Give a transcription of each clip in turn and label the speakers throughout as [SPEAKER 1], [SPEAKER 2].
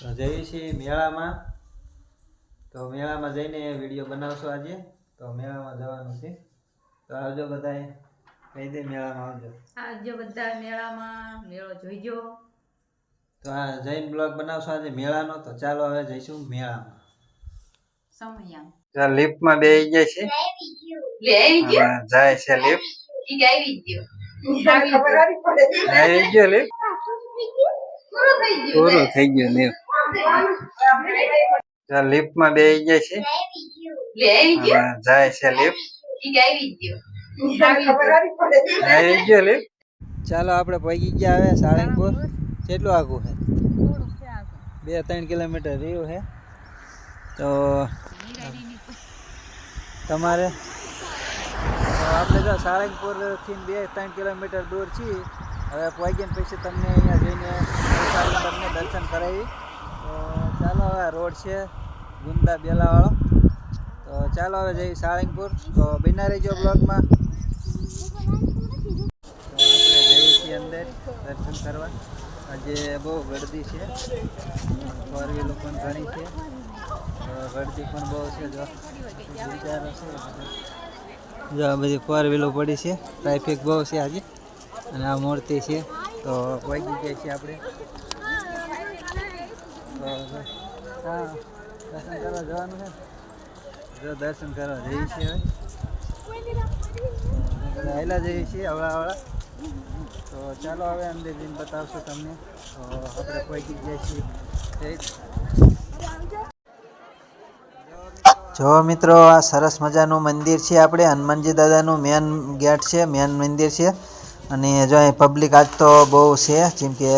[SPEAKER 1] તો જઈએ છીએ મેળામાં. તો મેળામાં જઈને વીડિયો બનાવશો આજે? તો મેળામાં જવાનું છે. તો આવજો બધાએ. કહી દે મેળામાં આવજો.
[SPEAKER 2] આવજો બધા મેળામાં. મેળો જોઈજો.
[SPEAKER 1] તો આ જૈન બ્લોગ બનાવશો આજે મેળાનો? તો ચાલો હવે જઈશું મેળામાં.
[SPEAKER 2] સમયામ.
[SPEAKER 1] લિફ્ટમાં બે જાય છે.
[SPEAKER 2] લે આવી ગયો?
[SPEAKER 1] જાય છે લિફ્ટ.
[SPEAKER 2] ઈ આવી ગયો. આવી ગયો
[SPEAKER 1] લિફ્ટ.
[SPEAKER 2] પૂરું થઈ ગયું
[SPEAKER 1] ને? લિફ્ટમાં બે જાય છે.
[SPEAKER 2] આવી ગયો.
[SPEAKER 1] અને જાય છે લિફ્ટ.
[SPEAKER 2] આવી આવી.
[SPEAKER 1] આવી ચાલો આપણે પહોંચી ગયા હવે સાળંગપુર કેટલું આગું છે? બે ત્રણ કિલોમીટર રહ્યું છે. તો તમારે આપણે જો સાળંગપુરથી બે ત્રણ કિલોમીટર દૂર છીએ. હવે પહોંચીને પછી તમને અહીંયા જઈને તમને દર્શન કરાવી. તો ચાલો હવે રોડ છે ગુંદા બેલાવાળો. તો ચાલો હવે જઈએ સાળંગપુર. તો બિના રહીજો આપણે જઈએ છીએ અંદર દર્શન કરવા. આજે બહુ ગરદી છે. ફોર વ્હીલો પણ ઘણી છે. તો ગળદી પણ બહુ છે જો. વિચારો બધી ફોર વ્હીલો પડી છે. ટ્રાફિક બહુ છે આજે. અને આ મૂર્તિ છે. તો વાગી ગયા છીએ આપણે. દર્શન કરવા જવાનું છે. જો દર્શન કરવા જઈએ છીએ હવે. આવેલા જઈએ છીએ અવળાવાળા તો ચાલો હવે અંદર જઈને બતાવશું તમને. તો આપણે પહોંચી ગયા છીએ. જો મિત્રો, આ સરસ મજાનું મંદિર છે આપણે. હનુમાનજી દાદાનું મેન ગેટ છે મેન મંદિર છે. અને જો અહીં પબ્લિક આજ તો બહુ છે, જેમ કે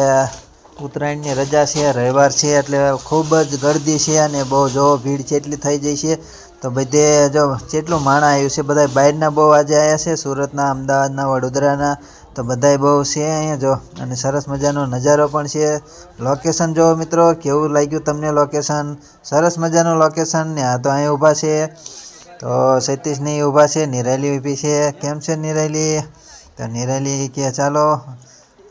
[SPEAKER 1] ઉત્તરાયણની રજા છે, રવિવાર છે, એટલે ખૂબ જ ગરદી છે અને બહુ જો ભીડ છે એટલી થઈ જાય છે, તો બધે જો જેટલું માણા આવ્યું છે બધા બહારના બહુ આજે આવ્યા છે, સુરતના, અમદાવાદના, વડોદરાના, તો બધાય બહુ છે અહીંયા જો, અને સરસ મજાનો નજારો પણ છે. લોકેશન જો મિત્રો કેવું લાગ્યું તમને લોકેશન સરસ મજાનું લોકેશન ને આ તો અહીં ઊભા છે. તો સતીશની ઊભા છે નિરાલી ઊભી છે. કેમ છે નિરાલી તો નિરાલી કે ચાલો,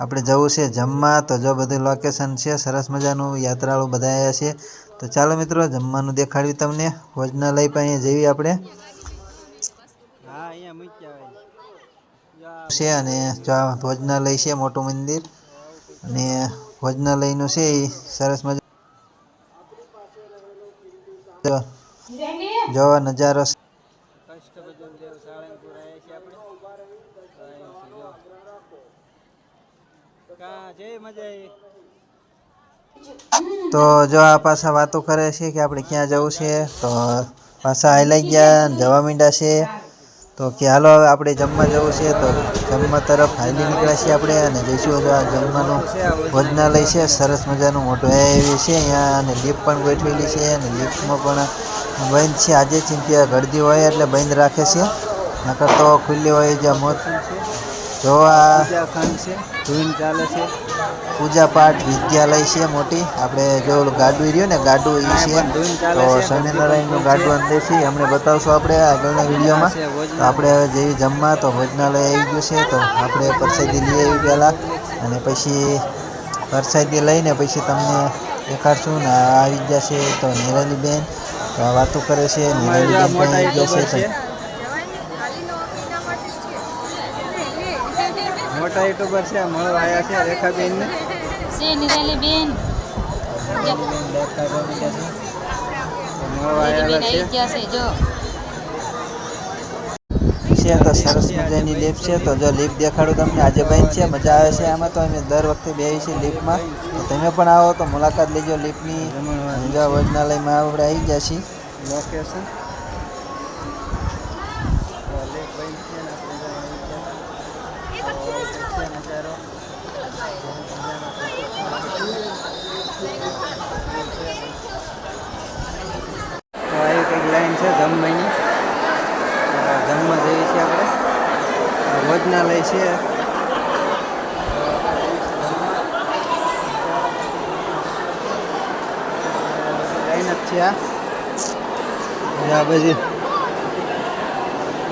[SPEAKER 1] આપણે જવું છે જમવા. તો જો બધું લોકેશન છે, સરસ મજાનું યાત્રાળુ બધા આવ્યા છે. તો ચાલો મિત્રો, જમવાનું દેખાડ્યું તમને. ભોજનાલય પણ અહીંયા જઈએ આપણે. છે અને ભોજનાલય છે, મોટું મંદિર. અને ભોજનાલયનું છે એ સરસ મજા જો નજારો છે. તો જો આ પાછા વાતો કરે છે કે આપણે ક્યાં જવું છે, તો પાછા હાલાઈ ગયા, જવા માંડ્યા છે. તો કે હાલો હવે આપણે જમવા જવું છે, તો જમવા તરફ હાલી નીકળ્યા છીએ આપણે અને જઈશું આ જમવાનું ભોજનાલય છે. સરસ મજાનું મોટું એવી છે અહીંયા અને લિફ્ટ પણ ગોઠવેલી છે અને લિફ્ટમાં પણ બંધ છે. આજે ચિંતા ગળદી હોય એટલે બંધ રાખે છે. નકર તો ખુલ્લી હોય જ્યાં મોત જો આ ધૂન ચાલે છે. પૂજા પાઠ વિદ્યાલય છે મોટી. આપણે જો ગાડું રહ્યું ને ગાડું એ છે. તો સ્વામિનારાયણનું ગાડું અંદર છે અમને બતાવશું આપણે આગળના વિડીયોમાં. તો આપણે હવે જેવી જમવા તો ભોજનાલય આવી ગયું છે તો આપણે પ્રસાદી લઈ આવી પહેલાં. અને પછી પ્રસાદી લઈને પછી તમને દેખાડશું ને આવી ગયા છે તો નિરાલીબેન. તો આ વાતો કરે છે નિરાલીબેન પણ આવી ગયા છે. મોટા યુટ્યુબર છે મળવા આવ્યા છે રેખાબેન ને
[SPEAKER 2] છે નિરાલી બેન
[SPEAKER 1] મળવા આવેલા છે.
[SPEAKER 2] જો.
[SPEAKER 1] છે તો સરસ મજાની લિફ્ટ છે તો જો લીપ દેખાડું તમને. આજે બંધ છે મજા આવે છે આમાં તો. અમે દર વખતે બેસી છે લિફ્ટમાં તમે પણ આવો તો મુલાકાત લેજો લિફ્ટની જો ભોજનાલયમાં આપણે આવી જશે છીએ. તો આવી કંઈક લાઈન છે જમવાની. જમવા જઈએ છીએ આપણે. ભોજનાલય છે. લાઈન જ છે આ. બધી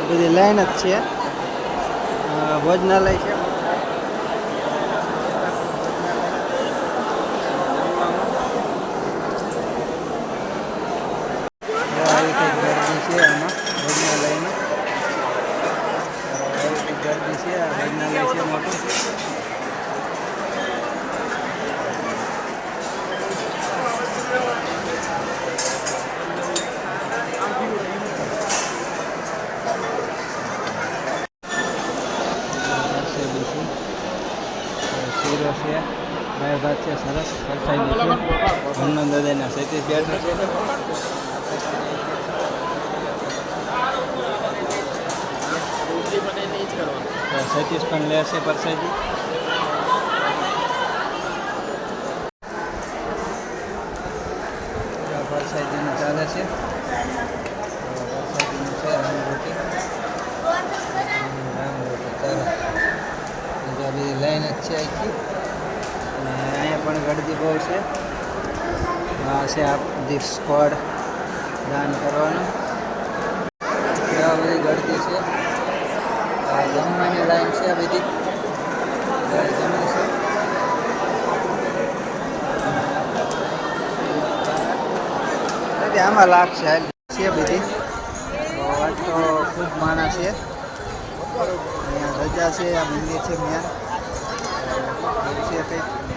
[SPEAKER 1] બધી લાઈન જ છે ભોજનાલય છે દાળ ભાત છે સરસ પરસાઈ છે હનુમાન સૈતીસ બેઠા પણ લેશે પરસાઈથી પરસાઈનું ચાલે છે પરસાઈનું છે રામ રોટી રામ રોટી ચાલો બીજા બધી લાઈન જ છે આખી અને અહીંયા પણ ગળદી બહુ છે આ છે આપણી સ્કોડ દાન કરવાનું. આ બધી ગળતી છે? આ જમવાની લાઈન છે આ બધી. બધા છે. બધી આમાં લાગશે આ છે બધી. તો ખૂબ માણસ છે. અહીંયા રજા છે, આ મંદિર છે ત્યાં છે કંઈક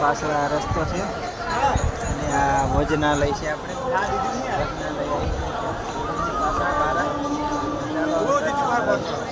[SPEAKER 1] પાછળ આ રસ્તો છે. અને આ ભોજનાલય છે આપણે. ભોજનાલય.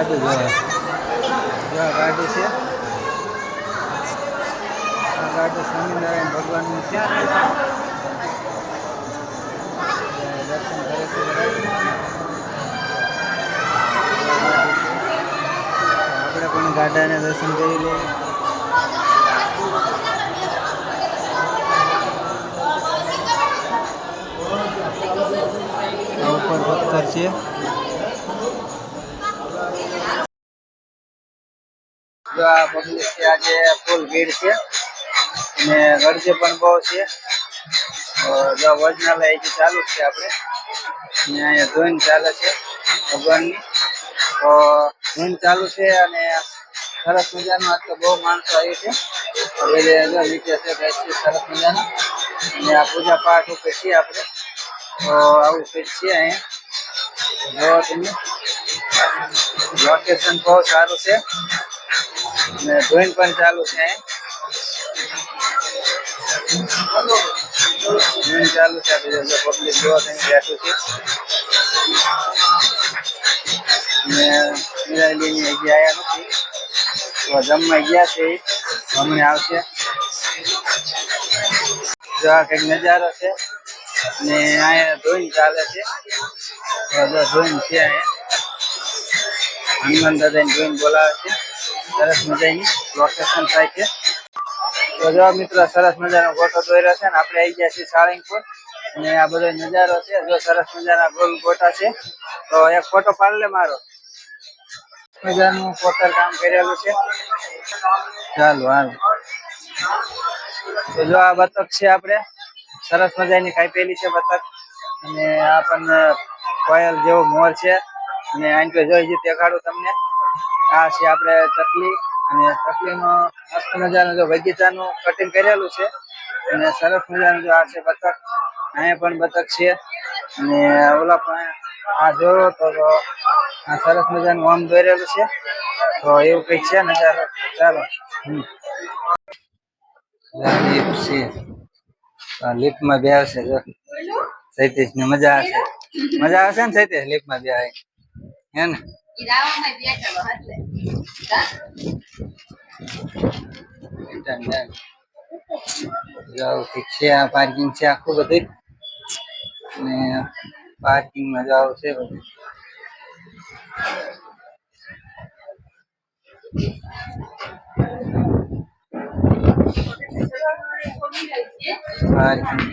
[SPEAKER 1] ગાડી જો ગાડી છે. આ ગાડી સ્વામિનારાયણ ભગવાનનું છે. દર્શન કરે છે આપણે પણ ગાડાને દર્શન કરી લઈએ. ઉપર છે. પબ્લિક છે, આજે ફૂલ ભીડ છે. અને ગરજે પણ બહુ છે. જો ભોજનાલય હજી ચાલુ છે આપણે. અને અહીંયા ધૂન ચાલે છે ભગવાનની. તો ધૂન ચાલુ છે અને સરસ મજાનું આજ તો બહુ માણસો આવી છે. હવે જો નીચે છે બેસી સરસ મજાનું. અને આ પૂજા પાઠ ઉપર છીએ આપણે. તો આવું કંઈક છે અહીંયા. જો તમે. લોકેશન બહુ સારું છે. ધોઈન પણ ચાલુ છે. ચાલુ છે આપણે પબ્લિક જોવા તમે બેઠું છે. અને નિરાલીની હજી આવ્યા નથી. જમવા ગયા છે. હમણાં આવશે. જો આ કંઈક નજારો છે. ને અહીંયા ધોઈન ચાલે છે. ધોઈન છે અહીંયા. હનુમાન દાદાની જોઈને બોલાવે છે. સરસ મજાની લોકેશન થાય છે. તો જો મિત્રો, સરસ મજાનો ગોટો દોર્યો છે ને, આપણે આવી ગયા છીએ સાળંગપુર. અને આ બધો નજારો છે, જો સરસ મજાના ગોલ ગોટા છે. તો એક ફોટો પાડી લે મારો. મજાનું પોતર કામ કરેલું છે. ચાલો, હાલ. તો જો આ બતક છે આપણે. સરસ મજાની કાપેલી છે બતક. અને આ પણ કોયલ જેવો મોર છે. અને તો જોઈ જે દેખાડું તમને. આ છે આપણે ચકલી. અને ચકલીમાં મસ્ત મજાનું જો બગીચાનું કટિંગ કરેલું છે. અને સરસ મજાનું જો આ છે બતક. અહીંયા પણ બતક છે. અને ઓલા પણ આ જોયો તો આ સરસ મજાનું આમ દોરેલું છે. તો એવું કંઈક છે નજારો ચાલો આ લિફ્ટમાં બે આવશે જો. સૈતીશ મજા આવશે. મજા આવશે ને સૈતીશ લિફ્ટમાં બે આવે. Return back. જાઓ ઠીક છે આ પાર્કિંગ છે આખું બધું ને પાર્કિંગમાં જાવ છે બધું પાર્કિંગ